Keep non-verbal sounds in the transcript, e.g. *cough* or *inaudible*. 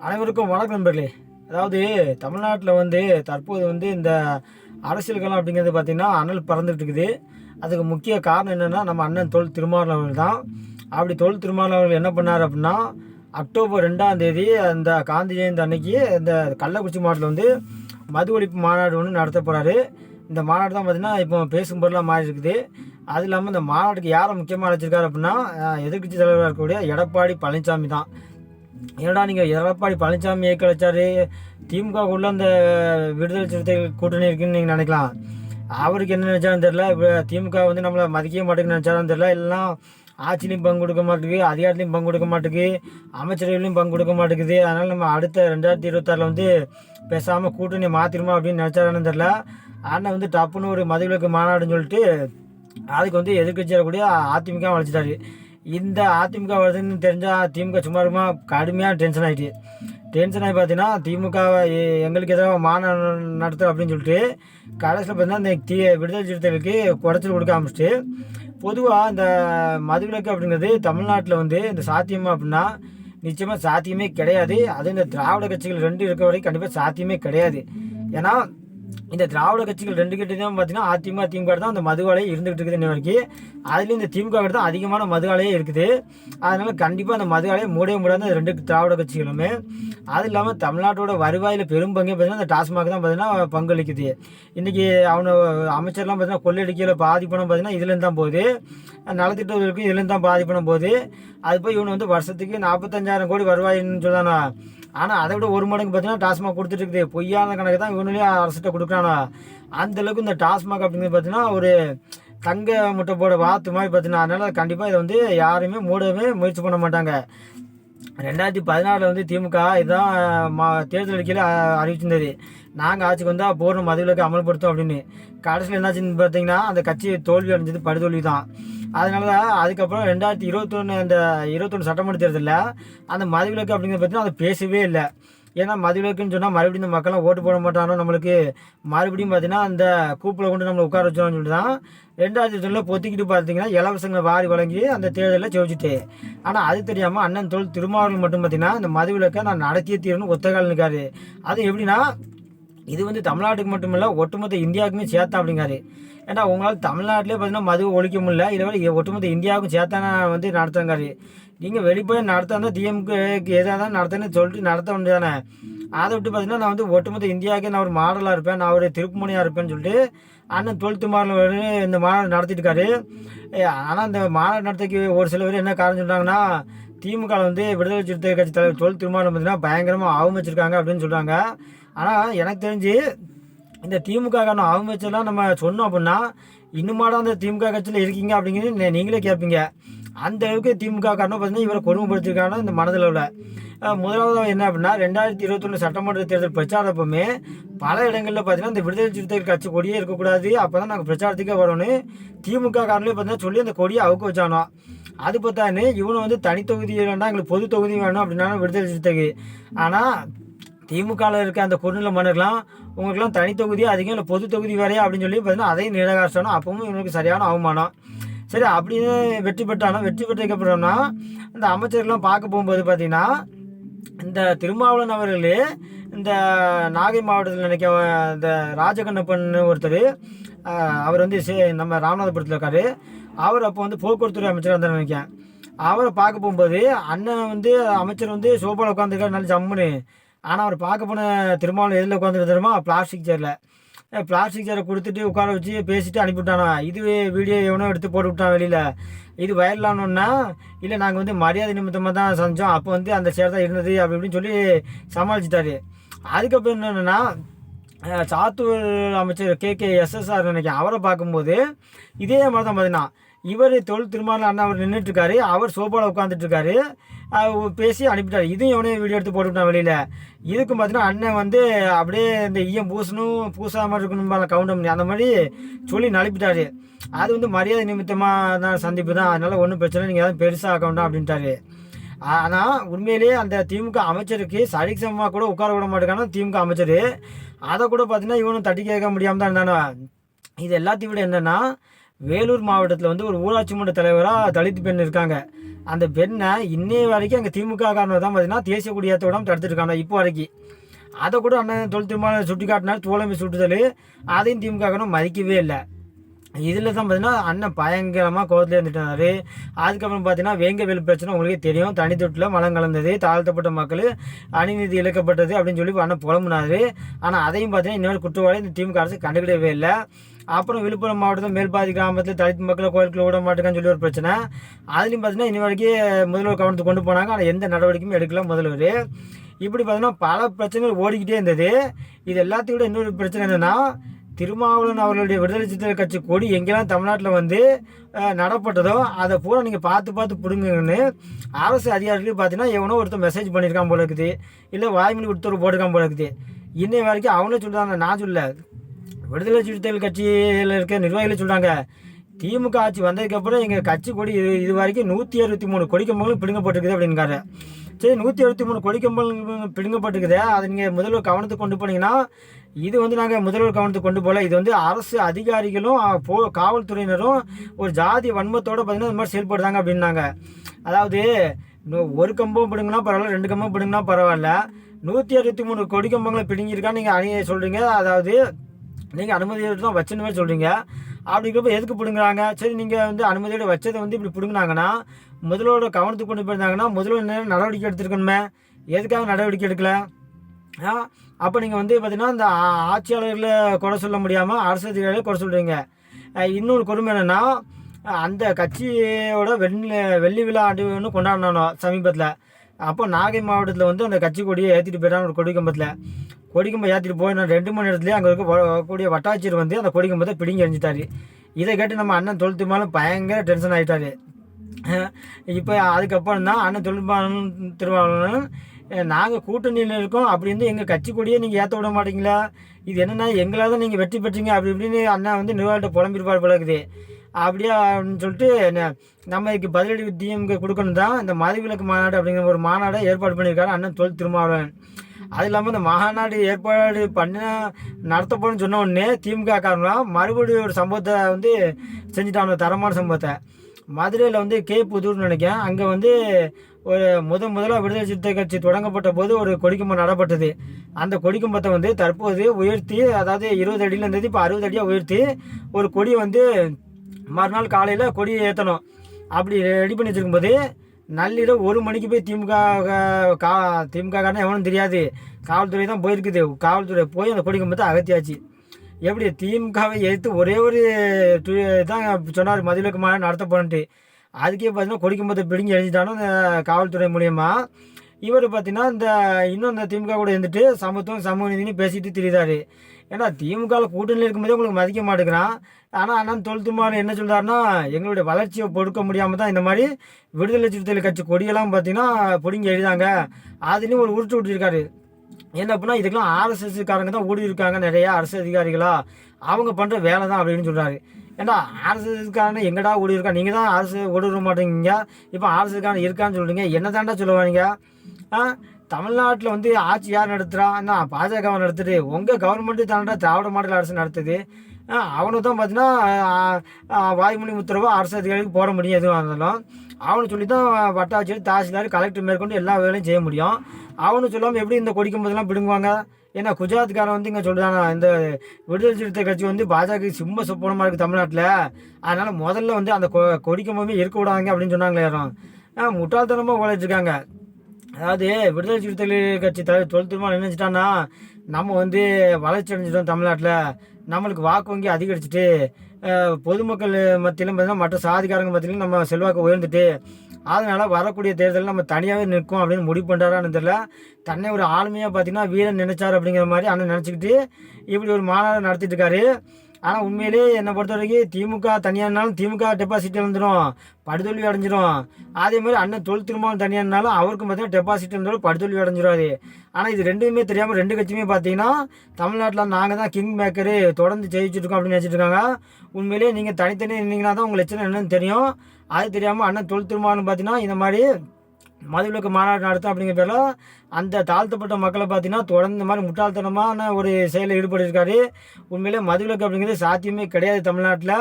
அனைவருக்கும் வணக்கம் நண்பர்களே. அதாவது தமிழ்நாட்டில் வந்து தற்போது வந்து இந்த அரசியல்கள் அப்படிங்கிறது பார்த்திங்கன்னா அனல் பறந்துட்டு இருக்குது அதுக்கு முக்கிய காரணம் என்னென்னா நம்ம அண்ணன் தொல் திருமாவளவன் அவர்கள் தான் அப்படி தொல் திருமாவளவன் அவர்கள் என்ன பண்ணார் அப்படின்னா அக்டோபர் ரெண்டாம் தேதி அந்த காந்தி ஜெயந்தி அன்னைக்கு இந்த கள்ளக்குறிச்சி மாவட்டத்தில் வந்து மது ஒழிப்பு மாநாடு ஒன்று நடத்த போகிறாரு இந்த மாநாடு தான் பார்த்திங்கன்னா இப்போ பேசும் பொருளாக மாறி இருக்குது அது இல்லாமல் இந்த மாநாட்டுக்கு யாரை முக்கியமாக அழைச்சிருக்காரு அப்படின்னா எதிர்கட்சி தலைவராக இருக்கக்கூடிய எடப்பாடி பழனிசாமி தான். என்னடா நீங்கள் எடப்பாடி பழனிசாமி இயக்க வச்சார்? திமுக உள்ள அந்த விடுதலை சிறுத்தைகள் கூட்டணி இருக்குன்னு நீங்கள் நினைக்கலாம். அவருக்கு என்ன நினச்சாலும் தெரில இப்போ திமுக வந்து நம்மளை மதிக்கவே மாட்டேங்குன்னு நினச்சாலும் தெரில எல்லாம் ஆட்சிலையும் பங்கு கொடுக்க மாட்டேங்குது அதிகாரத்துலையும் பங்கு கொடுக்க மாட்டேங்குது அமைச்சரவையிலையும் பங்கு கொடுக்க மாட்டேங்குது. அதனால் நம்ம அடுத்த ரெண்டாயிரத்தி இருபத்தாறில் வந்து பேசாமல் கூட்டணி மாற்றிடுமா அப்படின்னு நினச்சாரான்னு தெரில ஆனால் வந்து டப்புன்னு ஒரு மதுவிலக்கு மாநாடுன்னு சொல்லிட்டு அதுக்கு வந்து எதிர்கட்சியாக கூடிய அதிமுக அழைச்சிட்டாரு இந்த அதிமுக வருதுன்னு தெரிஞ்சால் திமுக சும்மா இருக்குமா கடுமையாக டென்ஷன் ஆகிட்டு டென்ஷன் ஆகி பார்த்தீங்கன்னா திமுக எங்களுக்கு எதிராக மாநாடு நடத்துகிறோம் அப்படின்னு சொல்லிட்டு கடைசியில் பார்த்தீங்கன்னா இந்த தீ விடுதலை சிறுத்தைகளுக்கு குடைச்சல் கொடுக்க ஆரம்பிச்சிட்டு பொதுவாக இந்த மதுவிலக்கு அப்படிங்கிறது தமிழ்நாட்டில் வந்து இந்த சாத்தியமாக அப்படின்னா நிச்சயமாக சாத்தியமே கிடையாது. அது இந்த திராவிட கட்சிகள் ரெண்டு இருக்க வரைக்கும் கண்டிப்பாக சாத்தியமே கிடையாது. ஏன்னா இந்த திராவிட கட்சிகள் ரெண்டு கிட்டையும் பார்த்தீங்கன்னா அதிமுக திமுக தான் அந்த மதுவாலையே இருந்துகிட்டு இருக்குது இன்ன வரைக்கும். அதுலேயும் இந்த திமுக தான் அதிகமான மதுவாலையே இருக்குது. அதனால் கண்டிப்பாக அந்த மதுவாலையை மூடவே முடியாது அந்த ரெண்டு திராவிட கட்சிகளுமே. அது இல்லாமல் தமிழ்நாட்டோட வருவாயில் பெரும் பங்கே பார்த்தீங்கன்னா அந்த டாஸ்மாக் தான் பார்த்தீங்கன்னா பங்களிக்குது. இன்றைக்கி அவனை அமைச்சர்லாம் பார்த்தீங்கன்னா கொள்ளையடிக்கையில் பாதிப்பணம் பார்த்தீங்கன்னா இதுலேருந்து தான் போகுது. நலத்திட்டங்களுக்கு இதுலேருந்து தான் பாதிப்பணம் போகுது. அது போய் இவனை வந்து வருஷத்துக்கு நாற்பத்தஞ்சாயிரம் கோடி வருவாயின்னு சொல்லானா ஆனால் அதை விட ஒரு மடங்கு பார்த்தீங்கன்னா டாஸ்மாக் கொடுத்துட்டு இருக்குது. பொய்யான கணக்கு தான் இவனுலேயே அரசிட்ட கொடுக்குறானா? அந்தளவுக்கு இந்த டாஸ்மாக் அப்படிங்கிறது பார்த்தீங்கன்னா ஒரு தங்க முட்டை போட வாத்து மாதிரி பார்த்தீங்கன்னா அதனால் கண்டிப்பாக இதை வந்து யாருமே மூடவே முயற்சி பண்ண மாட்டாங்க. ரெண்டாயிரத்தி பதினாறில் வந்து திமுக இதான் மா தேர்தல் அறிக்கையில் அறிவிச்சிருந்தது. நாங்கள் ஆட்சிக்கு வந்தால் பூர்ண மதுவிலக்கு அமல்படுத்தும் அப்படின்னு. கடைசியில் என்னாச்சுன்னு பார்த்தீங்கன்னா அந்த கட்சி தோல்வி அடைஞ்சது படுதோல்வி தான் அதனால அதுக்கப்புறம் ரெண்டாயிரத்தி இருபத்தொன்று அந்த இருபத்தொன்று சட்டமன்ற தேர்தலில் அந்த மதுவிலக்கு அப்படிங்கிறத பார்த்தீங்கன்னா அதை பேசவே இல்லை. ஏன்னா மதுவிலக்குன்னு சொன்னால் மறுபடியும் இந்த மக்கள்லாம் ஓட்டு போட மாட்டானோ நம்மளுக்கு மறுபடியும் பார்த்தீங்கன்னா அந்த கூப்பில் கொண்டு நம்மளை உட்கார வச்சோம்னு சொல்லிட்டு தான் ரெண்டாயிரத்தி தொழில் பொத்திக்கிட்டு பார்த்தீங்கன்னா இலவசங்களை வாரி வழங்கி அந்த தேர்தலில் ஜெயிச்சுட்டு. ஆனால் அது தெரியாமல் அண்ணன் தொழில் திருமாவளவன் மட்டும் பார்த்தீங்கன்னா இந்த மதுவிலக்கை நான் நடத்திய தீரணும் ஒத்தகால் நிற்காரு அது எப்படின்னா இது வந்து தமிழ்நாட்டுக்கு மட்டும் இல்லை ஒட்டுமொத்த இந்தியாவுக்குமே சேர்த்தா அப்படிங்காரு ஏன்னா உங்களால் தமிழ்நாட்டிலே பார்த்தீங்கன்னா மதுவை ஒழிக்க முடியல இதை விட ஒட்டுமொத்த இந்தியாவுக்கும் சேர்த்தானே வந்து நடத்துங்காரு நீங்கள் வெளிப்படையாக நடத்தாந்தா டிஎம்க்கு எதாக தான் நடத்தணும்னு சொல்லிட்டு நடத்த வேண்டியதானே? அதை விட்டு பார்த்தீங்கன்னா நான் வந்து ஒட்டுமொத்த இந்தியாவுக்கே நான் ஒரு மாடலாக இருப்பேன் நான் ஒரு திருப்புமுனையாக இருப்பேன்னு சொல்லிட்டு அண்ணன் டுவெல்த்து மாடல் இந்த மாநாடு நடத்திட்டு இருக்காரு ஆனால் இந்த மாநாடு நடத்தக்கு ஒரு சில பேர் என்ன காரணம் சொல்கிறாங்கன்னா திமுக வந்து விடுதலை சிறுத்தை கட்சி தலைவர் தொழில் திருமணம் பார்த்தீங்கன்னா பயங்கரமாக அவமதிச்சிருக்காங்க அப்படின்னு சொல்கிறாங்க ஆனால் எனக்கு தெரிஞ்சு இந்த திமுக காரணம் அவமதிச்செல்லாம் நம்ம சொன்னோம் அப்படின்னா இன்னுமாடா அந்த திமுக கட்சியில் இருக்கீங்க அப்படிங்கிறது நீங்களே கேட்பீங்க அந்த அளவுக்கு திமுக காரணம் பார்த்தீங்கன்னா இவரை கொடுமைப்படுத்திருக்காங்க இந்த மனதில் உள்ள முதலாவது என்ன அப்படின்னா ரெண்டாயிரத்தி இருபத்தொன்று சட்டமன்ற தேர்தல் பிரச்சாரப்பமே பல இடங்களில் பார்த்தீங்கன்னா இந்த விடுதலை சிறுத்தைகள் கட்சி கொடியே இருக்கக்கூடாது. அப்போ தான் நாங்கள் பிரச்சாரத்துக்கே வரணும் திமுக காரணமே பார்த்தீங்கன்னா சொல்லி அந்த கொடியை அவுக்க வச்சானோ. அது பார்த்தானே இவனை வந்து தனி தொகுதி வேண்டாம் எங்களுக்கு பொது தொகுதி வேணும் அப்படின்னா விடுதலை சிறுத்தைகள். ஆனால் திமுகவில் இருக்க அந்த குறுநில மன்னர்கள்லாம் உங்களுக்குலாம் தனி தொகுதி அதிகம் இல்லை பொது தொகுதி வேறையா அப்படின்னு சொல்லி பார்த்தீங்கன்னா அதையும் நிராகரிச்சானோ அப்பவும் இவங்களுக்கு சரியான அவமானம். சரி அப்படின்னு வெற்றி பெற்றானோ? வெற்றி பெற்றதுக்கப்புறம்னா அந்த அமைச்சர்கள்லாம் பார்க்க போகும்போது பார்த்தீங்கன்னா இந்த திருமாவளவன் அவர்களே இந்த நாகை மாவட்டத்தில் நினைக்க இந்த ராஜகண்ணப்பன் ஒருத்தர் அவர் வந்து சே- நம்ம ராமநாதபுரத்தில் இருக்கார். அவர் அப்போ வந்து போக்குவரத்துறை அமைச்சராக இருந்தார் நினைக்கிறேன். அவரை பார்க்க போகும்போது அண்ணன் வந்து அமைச்சர் வந்து சோபாவில் உட்காந்துருக்காரு நல்ல ஜம்முன்னு. ஆனால் அவர் பார்க்க போன திருமாவளவன் எதில் உட்காந்துருக்கு பிளாஸ்டிக் சேரில் பிளாஸ்டிக் சேரை கொடுத்துட்டு உட்கார வச்சு பேசிட்டு அனுப்பிவிட்டானா? இது வீடியோ எவனோ எடுத்து போட்டு விட்டான் வெளியில். இது வயலானோன்னா இல்லை நாங்கள் வந்து மரியாதை நிமித்தமாக தான் செஞ்சோம் அப்போ வந்து அந்த சேர் தான் இருந்தது அப்படி இப்படின்னு சொல்லி சமாளிச்சிட்டாரு. அதுக்கப்புறம் என்னென்னா சாத்தூர் அமைச்சர் கே கே எஸ்எஸ்ஆர் நினைக்கிறேன் அவரை பார்க்கும்போது இதே மாதிரி தான் பார்த்தீங்கன்னா இவர் தொழில் திருமாவளவன் அண்ணா அவர் நின்றுட்டு இருக்காரு அவர் சோபாவில் உட்காந்துட்டு இருக்காரு பேசி அனுப்பிட்டார். இதுவும் எவனையும் வீடியோ எடுத்து போட்டுவிட்டான் வெளியில். இதுக்கும் பார்த்தீங்கன்னா அண்ணன் வந்து அப்படியே இந்த ஈயம் பூசணும் பூசாமல் இருக்கணும் கவுண்டம் அந்த மாதிரி சொல்லி நழுப்பிட்டாரு. அது வந்து மரியாதை நிமித்தமாக தான் சந்திப்பு தான். அதனால் ஒன்றும் பிரச்சனை நீங்கள் எதாவது பெருசாக ஆக்க வேண்டாம் அப்படின்ட்டாரு. ஆனால் உண்மையிலேயே அந்த திமுக அமைச்சருக்கு சரிசமமாக கூட உட்கார விட மாட்டேங்கான திமுக அமைச்சர். அதை கூட பார்த்தீங்கன்னா இவனும் தட்டி கேட்க முடியாமல் தான் இருந்தானோ. இது எல்லாத்தையும் விட என்னென்னா வேலூர் மாவட்டத்தில் வந்து ஒரு ஊராட்சி மன்ற தலைவராக தலித் பெண் இருக்காங்க. அந்த பெண்ணை இன்னைய வரைக்கும் அங்கே திமுக காரணம் தான் பார்த்தீங்கன்னா தேசிய கொடியேற்ற விடாமல் தடுத்துருக்காங்க இப்போ வரைக்கும். அதை கூட அண்ணன் தொழில் திருமணம் சுட்டி காட்டினார் தோழமை சுட்டுதல். அதையும் திமுக காரணம் மதிக்கவே இல்லை. இதில் தான் பார்த்தீங்கன்னா அண்ணன் பயங்கரமாக கோவத்தில் இருந்துட்டாரு. அதுக்கப்புறம் பார்த்தீங்கன்னா வேங்கவேல் பிரச்சனை உங்களுக்கே தெரியும். தனித்தொட்டில் மலம் கலந்தது தாழ்த்தப்பட்ட மக்கள் அணிநீதி இழக்கப்பட்டது அப்படின்னு சொல்லி அண்ணன் புலம்புனாரு. ஆனால் அதையும் பார்த்தீங்கன்னா இன்னொரு குற்றவாளி இந்த திமுக அரசு கண்டுக்கிடவே இல்லை. அப்புறம் விழுப்புரம் மாவட்டத்தில் மேல்பாதி கிராமத்தில் தலித் மக்களை கோயிலுக்குள்ள விட மாட்டேங்கன்னு சொல்லி ஒரு பிரச்சனை. அதுலேயும் பார்த்தீங்கன்னா இனி வரைக்கும் முதல்வர் கவனத்துக்கு கொண்டு போனாங்க. ஆனால் எந்த நடவடிக்கையும் எடுக்கல முதல்வர். இப்படி பார்த்தீங்கன்னா பல பிரச்சனைகள் ஓடிக்கிட்டே இருந்தது. இது எல்லாத்தையும் விட இன்னொரு பிரச்சனை என்னென்னா திருமாவளவன் அவர்களுடைய விடுதலை சித்திர கட்சி கொடி எங்கெல்லாம் தமிழ்நாட்டில் வந்து நடப்பட்டதோ அதை பூரா நீங்கள் பார்த்து பார்த்து பிடுங்குங்கன்னு அரசு அதிகாரிகளுக்கு பார்த்தீங்கன்னா எவனோ ஒருத்தர் மெசேஜ் பண்ணியிருக்கான் போல இருக்குது. இல்லை வாய்மொழி கொடுத்தவர் போட்டிருக்கான் போல இருக்குது. இன்னை வரைக்கும் அவனே சொல்லுறாங்க நான் சொல்ல விடுதலை சிறுத்தைகள் கட்சியில் இருக்க நிர்வாகிகள் சொல்கிறாங்க திமுக ஆட்சி வந்ததுக்கப்புறம் எங்கள் கட்சி கொடி இது இது வரைக்கும் நூற்றி அறுபத்தி மூணு கொடிக்கம்பங்களும் பிடுங்கப்பட்டிருக்குது அப்படிங்காரு சரி நூற்றி அறுபத்தி மூணு கொடிக்கம்பல் பிடுங்கப்பட்டிருக்குது அதை நீங்கள் முதல்வர் கவனத்துக்கு கொண்டு போனீங்கன்னா இது வந்து நாங்கள் முதல்வர் கவனத்துக்கு கொண்டு போகல. இது வந்து அரசு அதிகாரிகளும் போ காவல்துறையினரும் ஒரு ஜாதி வன்மத்தோட பார்த்தீங்கன்னா இந்த மாதிரி செயல்படுறாங்க அப்படின்னாங்க. அதாவது ஒரு கம்பம் பிடுங்கினா பரவாயில்ல ரெண்டு கம்பம் பிடுங்கினா பரவாயில்ல. நூற்றி அறுபத்தி மூணு கொடி கம்பங்களை பிடுங்கியிருக்கான்னு நீங்கள் அணியை சொல்கிறீங்க அதாவது நீங்கள் அனுமதியோடு தான் வச்சுன்னு சொல்கிறீங்க அப்படிங்கிறப்ப எதுக்கு பிடுங்குறாங்க? சரி நீங்கள் வந்து அனுமதியோட வச்சதை வந்து இப்படி பிடுங்கினாங்கன்னா முதலோட கவனத்துக்கு கொண்டு போயிருந்தாங்கன்னா முதல்ல என்ன நடவடிக்கை எடுத்துருக்கணுமே? எதுக்காக நடவடிக்கை எடுக்கல? அப்போ நீங்கள் வந்து பார்த்தீங்கன்னா இந்த ஆட்சியாளர்களை குறை சொல்ல முடியாமல் அரசு அதிகாரிகளை குறை சொல்கிறீங்க இன்னொரு கொடுமை என்னென்னா அந்த கட்சியோட வெள்ளி வெள்ளி விழா ஆண்டு ஒன்று கொண்டாடினோம் சமீபத்தில். அப்போ நாகை மாவட்டத்தில் வந்து அந்த கட்சி கொடியை ஏற்றிட்டு போயிட்டான் ஒரு கொடிக்கம்பத்தில் கொடிக்கம்பை ஏற்றிட்டு போய் நான் ரெண்டு மணி நேரத்துலேயே அங்கே இருக்க கூடிய வட்டாட்சியர் வந்து அந்த கொடிக்கம்பத்தை பிடிங்கி எறிஞ்சிட்டாரு. இதை கேட்டு நம்ம அண்ணன் தொழுத்துமாலும் பயங்கர டென்ஷன் ஆகிட்டாரு *laughs* இப்போ அதுக்கப்புறம் தான் அண்ணன் தொழில்பாளன் திருவாளன் நாங்கள் கூட்டணியில் இருக்கோம். அப்படி இருந்து எங்கள் கட்சி கூடயே நீங்கள் ஏற்ற விட மாட்டீங்களா? இது என்னென்னா எங்களால் தான் நீங்கள் வெற்றி பெற்றீங்க. அப்படி இப்படின்னு அண்ணா வந்து நிர்வாகிட்ட புலம்பிருப்பார் பழகுது அப்படியே அப்படியா அப்படின்னு சொல்லிட்டு நம்ம இதுக்கு பதிலடி டிஎம்கே கொடுக்கணும் தான். இந்த மதுவிலக்கு மாநாடு அப்படிங்கிற ஒரு மாநாடை ஏற்பாடு பண்ணியிருக்காரு அண்ணன் தொழில் திருமாவளவன். அது இல்லாமல் இந்த மாநாடு ஏற்பாடு பண்ண நடத்தப்படும் சொன்ன உடனே திமுக காரணம் மறுபடியும் ஒரு சம்பவத்தை வந்து செஞ்சுட்டாங்க தரமான சம்பவத்தை. மதுரையில் வந்து கே புதூர்னு நினைக்கிறேன். அங்கே வந்து ஒரு முத முதலாக விடுதலை சிறுத்தை கட்சி தொடங்கப்பட்ட போது ஒரு கொடிக்கம்பம் நடப்பட்டது. அந்த கொடிக்கம்பத்தை வந்து தற்போது உயர்த்தி அதாவது இருபது அடியில் இருந்தது இப்போ அறுபது அடியாக உயர்த்தி ஒரு கொடியை வந்து மறுநாள் காலையில் கொடியை ஏற்றணும் அப்படி ரெடி பண்ணி வச்சிருக்கும்போது நள்ளிரவு ஒரு மணிக்கு போய் திமுக கா- திமுக காரன் எவனும் தெரியாது. காவல்துறை தான் போயிருக்குது. காவல்துறை போய் அந்த கொடிக்கம்பத்தை அகத்தியாச்சு. எப்படி திமுகவை எதிர்த்து ஒரே ஒரு தான் சொன்னார் மதுவிலக்கு மாநாடு நடத்தப்போன்ட்டு அதுக்கே பார்த்தீங்கன்னா கொடிக்கம்பத்தை பிடிங்கி எழுதிட்டானோ அந்த காவல்துறை மூலியமாக இவர் பார்த்தீங்கன்னா இந்த இன்னும் இந்த திமுக கூட இருந்துட்டு சமத்துவம் சமூக நீதினு பேசிட்டு திரிதாரு ஏன்னா திமுகவில் கூட்டணியில் இருக்கும்போதே உங்களுக்கு மதிக்க மாட்டேங்கிறான். ஆனால் அண்ணன் தொழுத்துமாறு என்ன சொல்கிறாருன்னா எங்களுடைய வளர்ச்சியை பொறுக்க முடியாமல் தான் இந்த மாதிரி விடுதலை சிறுத்தைகள் கட்சி கொடியெல்லாம் பார்த்தீங்கன்னா பிடிங்கி எழுதாங்க அதுலேயும் ஒரு உருட்டு விட்டுருக்காரு. என்ன அப்படின்னா இதுக்கெல்லாம் ஆர்எஸ்எஸ்காரங்க தான் ஓடி இருக்காங்க நிறையா அரசு அதிகாரிகளா. அவங்க பண்ணுற வேலை தான் அப்படின்னு சொல்கிறாரு ஏன்னா ஆர்எஸ்எஸ் எங்கடா ஓடி இருக்கா? நீங்கள் தான் அரசு ஊடுருவ மாட்டேங்க. இப்போ ஆர்எஸ்எஸ் இருக்கான்னு சொல்கிறீங்க என்ன தாண்டா சொல்லுவாங்க தமிழ்நாட்டில் வந்து ஆட்சி யார் நடத்துகிறான்னா பாஜக நடத்துது. உங்கள் கவர்மெண்ட்டு தானடா திராவிட மாடல் அரசு நடத்துது. ஆ, அவனுக்கு தான் பார்த்தீங்கன்னா வாய்மொழி உத்தரவு அரசு அதிகாரிக்கு போட முடியும் எதுவாக இருந்தாலும். அவனு சொல்லி தான் வட்டாட்சியர் தாசில்தார் கலெக்டர் மேற்கொண்டு எல்லா வேலையும் செய்ய முடியும். அவனு சொல்லாமல் எப்படி இந்த கொடிக்கும் போதெல்லாம் பிடுங்குவாங்க? ஏன்னா குஜராத்காரன் வந்து இங்கே சொல்கிறானா இந்த விடுதலை சிறுத்தை கட்சி வந்து பாஜக சும்மா சொப்பனமாக இருக்குது தமிழ்நாட்டில். அதனால் முதல்ல வந்து அந்த கொ கொடிக்கம்பமே இருக்க விடாங்க அப்படின்னு சொன்னாங்களே யாரும். முட்டாள்தனமாக உழைச்சிருக்காங்க. அதாவது விடுதலை சிறுத்தைகள் கட்சி தலைவர் தொல் திரும்ப நினைச்சிட்டான்னா நம்ம வந்து வளர்ச்சி அடைஞ்சிட்டோம் தமிழ்நாட்டில். நம்மளுக்கு வாக்கு வங்கி அதிகரிச்சுட்டு பொதுமக்கள் மத்தியிலும் பார்த்தீங்கன்னா மற்ற சாதிக்காரங்க மத்தியிலும் நம்ம செல்வாக்கு உயர்ந்துட்டு அதனால் வரக்கூடிய தேர்தலில் நம்ம தனியாகவே நிற்கும் அப்படின்னு முடிவு பண்ணுறாரான்னு தெரியல. தன்னை ஒரு ஆளுமையாக பார்த்தீங்கன்னா வீரன் நினைச்சார் அப்படிங்கிற மாதிரி அண்ணன் நினச்சிக்கிட்டு இப்படி ஒரு மாநாடு நடத்திட்டு இருக்காரு. ஆனால் உண்மையிலேயே என்னை பொறுத்த வரைக்கும் திமுக தனியானாலும் திமுக டெபாசிட் இழந்துடும் படுதோல்வி அடைஞ்சிடும் அதே மாதிரி அண்ணன் தொழில் திருமாவளவன் தனியானாலும் அவருக்கும் பார்த்தீங்கன்னா டெபாசிட் இருந்தாலும் படுதோல்வி அடைஞ்சிருவாரு ஆனால் இது ரெண்டுமே தெரியாமல் ரெண்டு கட்சியுமே பார்த்தீங்கன்னா தமிழ்நாட்டில் நாங்கள் தான் கிங் மேக்கரு தொடர்ந்து ஜெயிச்சுட்டு அப்படின்னு நினச்சிட்டு இருக்காங்க. உண்மையிலேயே நீங்கள் தனித்தனி இருந்தீங்கன்னா தான் உங்களுக்கு லட்சணம் என்னன்னு தெரியும். அது தெரியாமல் அண்ணன் தொழில் திருமாவளவன் பார்த்தீங்கன்னா இந்த மாதிரி மதுவிலக்கு மாநாடு நடத்தும் அப்படிங்கிற பேரில் அந்த தாழ்த்தப்பட்ட மக்களை பார்த்தீங்கன்னா தொடர்ந்து இந்த மாதிரி முட்டாள்தனமான ஒரு செயலில் ஈடுபட்டிருக்காரு. உண்மையிலே மதுவிலக்கு அப்படிங்கிறது சாத்தியமே கிடையாது தமிழ்நாட்டில்.